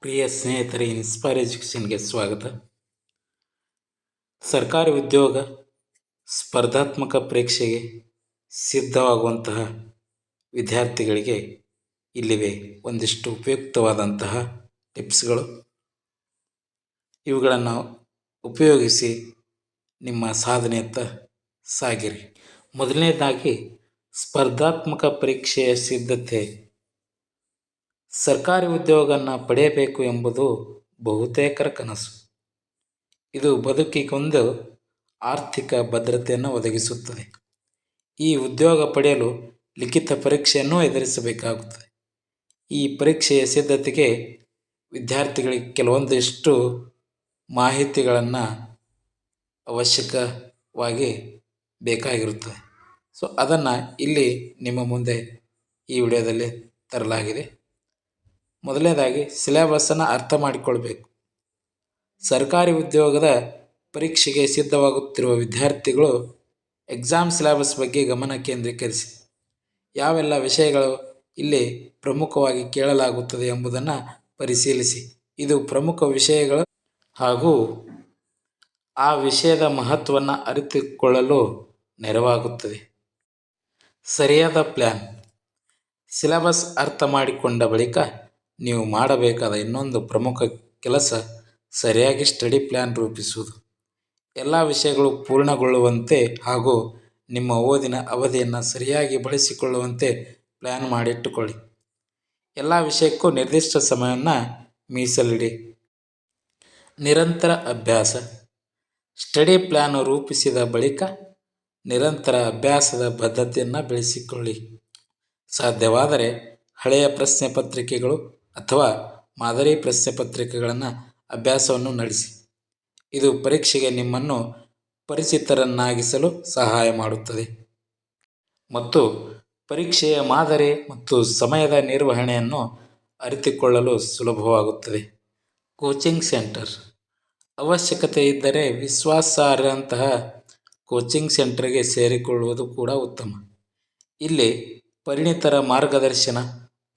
ಪ್ರಿಯ ಸ್ನೇಹಿತರೆ ಇನ್ಸ್ಪೈರ್ ಎಜುಕೇಷನ್ಗೆ ಸ್ವಾಗತ. ಸರ್ಕಾರಿ ಉದ್ಯೋಗ ಸ್ಪರ್ಧಾತ್ಮಕ ಪರೀಕ್ಷೆಗೆ ಸಿದ್ಧವಾಗುವಂತಹ ವಿದ್ಯಾರ್ಥಿಗಳಿಗೆ ಇಲ್ಲಿವೆ ಒಂದಿಷ್ಟು ಉಪಯುಕ್ತವಾದಂತಹ ಟಿಪ್ಸ್ಗಳು. ಇವುಗಳನ್ನು ಉಪಯೋಗಿಸಿ ನಿಮ್ಮ ಸಾಧನೆಯತ್ತ ಸಾಗಿರಿ. ಮೊದಲನೇದಾಗಿ, ಸ್ಪರ್ಧಾತ್ಮಕ ಪರೀಕ್ಷೆಯ ಸಿದ್ಧತೆ ಸರ್ಕಾರಿ ಉದ್ಯೋಗವನ್ನು ಪಡೆಯಬೇಕು ಎಂಬುದು ಬಹುತೇಕರ ಕನಸು. ಇದು ಬದುಕಿಗೊಂದು ಆರ್ಥಿಕ ಭದ್ರತೆಯನ್ನು ಒದಗಿಸುತ್ತದೆ. ಈ ಉದ್ಯೋಗ ಪಡೆಯಲು ಲಿಖಿತ ಪರೀಕ್ಷೆಯನ್ನು ಎದುರಿಸಬೇಕಾಗುತ್ತದೆ. ಈ ಪರೀಕ್ಷೆಯ ಸಿದ್ಧತೆಗೆ ವಿದ್ಯಾರ್ಥಿಗಳಿಗೆ ಕೆಲವೊಂದಿಷ್ಟು ಮಾಹಿತಿಗಳನ್ನು ಅವಶ್ಯಕವಾಗಿ ಬೇಕಾಗಿರುತ್ತದೆ. ಸೊ ಅದನ್ನು ಇಲ್ಲಿ ನಿಮ್ಮ ಮುಂದೆ ಈ ವಿಡಿಯೋದಲ್ಲಿ ತರಲಾಗಿದೆ. ಮೊದಲನೇದಾಗಿ ಸಿಲೆಬಸ್ಸನ್ನು ಅರ್ಥ ಮಾಡಿಕೊಳ್ಬೇಕು. ಸರ್ಕಾರಿ ಉದ್ಯೋಗದ ಪರೀಕ್ಷೆಗೆ ಸಿದ್ಧವಾಗುತ್ತಿರುವ ವಿದ್ಯಾರ್ಥಿಗಳು ಎಕ್ಸಾಮ್ ಸಿಲೆಬಸ್ ಬಗ್ಗೆ ಗಮನ ಕೇಂದ್ರೀಕರಿಸಿ. ಯಾವೆಲ್ಲ ವಿಷಯಗಳು ಇಲ್ಲಿ ಪ್ರಮುಖವಾಗಿ ಕೇಳಲಾಗುತ್ತದೆ ಎಂಬುದನ್ನು ಪರಿಶೀಲಿಸಿ. ಇದು ಪ್ರಮುಖ ವಿಷಯಗಳು ಹಾಗೂ ಆ ವಿಷಯದ ಮಹತ್ವವನ್ನು ಅರಿತುಕೊಳ್ಳಲು ನೆರವಾಗುತ್ತದೆ. ಸರಿಯಾದ ಪ್ಲ್ಯಾನ್ ಸಿಲೆಬಸ್ ಅರ್ಥ ಮಾಡಿಕೊಂಡ ಬಳಿಕ ನೀವು ಮಾಡಬೇಕಾದ ಇನ್ನೊಂದು ಪ್ರಮುಖ ಕೆಲಸ ಸರಿಯಾಗಿ ಸ್ಟಡಿ ಪ್ಲ್ಯಾನ್ ರೂಪಿಸುವುದು. ಎಲ್ಲ ವಿಷಯಗಳು ಪೂರ್ಣಗೊಳ್ಳುವಂತೆ ಹಾಗೂ ನಿಮ್ಮ ಓದಿನ ಅವಧಿಯನ್ನು ಸರಿಯಾಗಿ ಬಳಸಿಕೊಳ್ಳುವಂತೆ ಪ್ಲ್ಯಾನ್ ಮಾಡಿಟ್ಟುಕೊಳ್ಳಿ. ಎಲ್ಲ ವಿಷಯಕ್ಕೂ ನಿರ್ದಿಷ್ಟ ಸಮಯವನ್ನು ಮೀಸಲಿಡಿ. ನಿರಂತರ ಅಭ್ಯಾಸ. ಸ್ಟಡಿ ಪ್ಲ್ಯಾನ್ ರೂಪಿಸಿದ ಬಳಿಕ ನಿರಂತರ ಅಭ್ಯಾಸದ ಬದ್ಧತೆಯನ್ನು ಬೆಳೆಸಿಕೊಳ್ಳಿ. ಸಾಧ್ಯವಾದರೆ ಹಳೆಯ ಪ್ರಶ್ನೆ ಪತ್ರಿಕೆಗಳು ಅಥವಾ ಮಾದರಿ ಪ್ರಶ್ನೆ ಪತ್ರಿಕೆಗಳನ್ನು ಅಭ್ಯಾಸವನ್ನು ನಡೆಸಿ. ಇದು ಪರೀಕ್ಷೆಗೆ ನಿಮ್ಮನ್ನು ಪರಿಚಿತರನ್ನಾಗಿಸಲು ಸಹಾಯ ಮಾಡುತ್ತದೆ. ಮತ್ತು ಪರೀಕ್ಷೆಯ ಮಾದರಿ ಮತ್ತು ಸಮಯದ ನಿರ್ವಹಣೆಯನ್ನು ಅರಿತುಕೊಳ್ಳಲು ಸುಲಭವಾಗುತ್ತದೆ. Coaching centre. ಅವಶ್ಯಕತೆ ಇದ್ದರೆ ವಿಶ್ವಾಸಾರ್ಹಂತಹ ಕೋಚಿಂಗ್ ಸೆಂಟರ್ಗೆ ಸೇರಿಕೊಳ್ಳುವುದು ಕೂಡ ಉತ್ತಮ. ಇಲ್ಲಿ ಪರಿಣಿತರ ಮಾರ್ಗದರ್ಶನ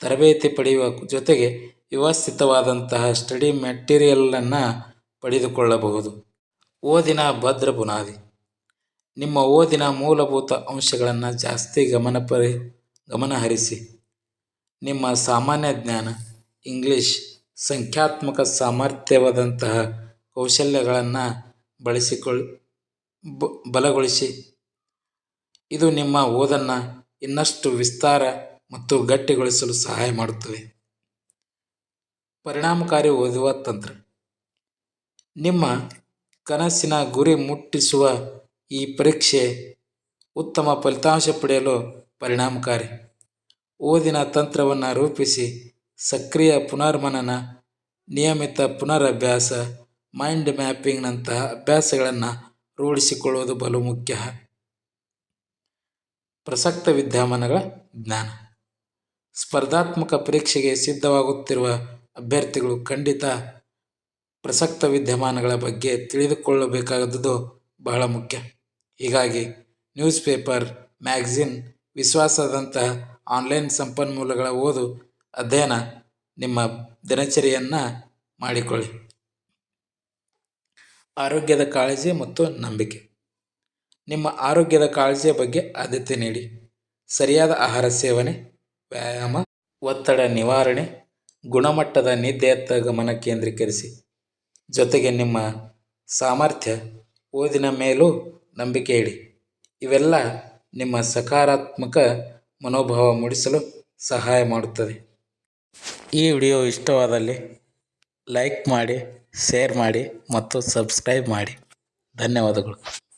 ತರಬೇತಿ ಪಡೆಯುವ ಜೊತೆಗೆ ವ್ಯವಸ್ಥಿತವಾದಂತಹ ಸ್ಟಡಿ ಮೆಟೀರಿಯಲನ್ನು ಪಡೆದುಕೊಳ್ಳಬಹುದು. ಓದಿನ ಭದ್ರ ಬುನಾದಿ. ನಿಮ್ಮ ಓದಿನ ಮೂಲಭೂತ ಅಂಶಗಳನ್ನು ಜಾಸ್ತಿ ಗಮನ ಪರಿ ಗಮನಹರಿಸಿ ನಿಮ್ಮ ಸಾಮಾನ್ಯ ಜ್ಞಾನ, ಇಂಗ್ಲೀಷ್, ಸಂಖ್ಯಾತ್ಮಕ ಸಾಮರ್ಥ್ಯವಾದಂತಹ ಕೌಶಲ್ಯಗಳನ್ನು ಬಳಸಿಕೊಳ್ಳ ಬಲಗೊಳಿಸಿ. ಇದು ನಿಮ್ಮ ಓದನ್ನು ಇನ್ನಷ್ಟು ವಿಸ್ತಾರ ಮತ್ತು ಗಟ್ಟಿಗೊಳಿಸಲು ಸಹಾಯ ಮಾಡುತ್ತದೆ ಪರಿಣಾಮಕಾರಿ ಓದುವ ತಂತ್ರ. ನಿಮ್ಮ ಕನಸಿನ ಗುರಿ ಮುಟ್ಟಿಸುವ ಈ ಪರೀಕ್ಷೆ ಉತ್ತಮ ಫಲಿತಾಂಶ ಪಡೆಯಲು ಪರಿಣಾಮಕಾರಿ. ಓದಿನ ತಂತ್ರವನ್ನು ರೂಪಿಸಿ ಸಕ್ರಿಯ ಪುನರ್ಮನನ, ನಿಯಮಿತ ಪುನರಭ್ಯಾಸ, ಮೈಂಡ್ ಮ್ಯಾಪಿಂಗ್ನಂತಹ ಅಭ್ಯಾಸಗಳನ್ನು ರೂಢಿಸಿಕೊಳ್ಳುವುದು ಬಲು ಮುಖ್ಯ. ಪ್ರಸಕ್ತ ವಿದ್ಯಮಾನಗಳ ಜ್ಞಾನ. ಸ್ಪರ್ಧಾತ್ಮಕ ಪರೀಕ್ಷೆಗೆ ಸಿದ್ಧವಾಗುತ್ತಿರುವ ಅಭ್ಯರ್ಥಿಗಳು ಖಂಡಿತ ಪ್ರಸಕ್ತ ವಿದ್ಯಮಾನಗಳ ಬಗ್ಗೆ ತಿಳಿದುಕೊಳ್ಳಬೇಕಾದದ್ದು ಬಹಳ ಮುಖ್ಯ. ಹೀಗಾಗಿ ನ್ಯೂಸ್ ಪೇಪರ್ ಮ್ಯಾಗ್ಝಿನ್ ವಿಶ್ವಾಸದಂತಹ ಆನ್ಲೈನ್ ಸಂಪನ್ಮೂಲಗಳ ಓದು ಅಧ್ಯಯನ ನಿಮ್ಮ ದಿನಚರಿಯನ್ನು ಮಾಡಿಕೊಳ್ಳಿ. ಆರೋಗ್ಯದ ಕಾಳಜಿ ಮತ್ತು ನಂಬಿಕೆ. ನಿಮ್ಮ ಆರೋಗ್ಯದ ಕಾಳಜಿಯ ಬಗ್ಗೆ ಆದ್ಯತೆ ನೀಡಿ. ಸರಿಯಾದ ಆಹಾರ ಸೇವನೆ ವ್ಯಾಯಾಮ, ಒತ್ತಡ ನಿವಾರಣೆ, ಗುಣಮಟ್ಟದ ನಿದ್ದೆಯತ್ತ ಗಮನ ಕೇಂದ್ರೀಕರಿಸಿ. ಜೊತೆಗೆ ನಿಮ್ಮ ಸಾಮರ್ಥ್ಯ, ಓದಿನ ಮೇಲೂ ನಂಬಿಕೆ ಇಡಿ. ಇವೆಲ್ಲ ನಿಮ್ಮ ಸಕಾರಾತ್ಮಕ ಮನೋಭಾವ ಮೂಡಿಸಲು ಸಹಾಯ ಮಾಡುತ್ತದೆ. ಈ ವಿಡಿಯೋ ಇಷ್ಟವಾದಲ್ಲಿ ಲೈಕ್ ಮಾಡಿ, ಶೇರ್ ಮಾಡಿ ಮತ್ತು ಸಬ್ಸ್ಕ್ರೈಬ್ ಮಾಡಿ. ಧನ್ಯವಾದಗಳು.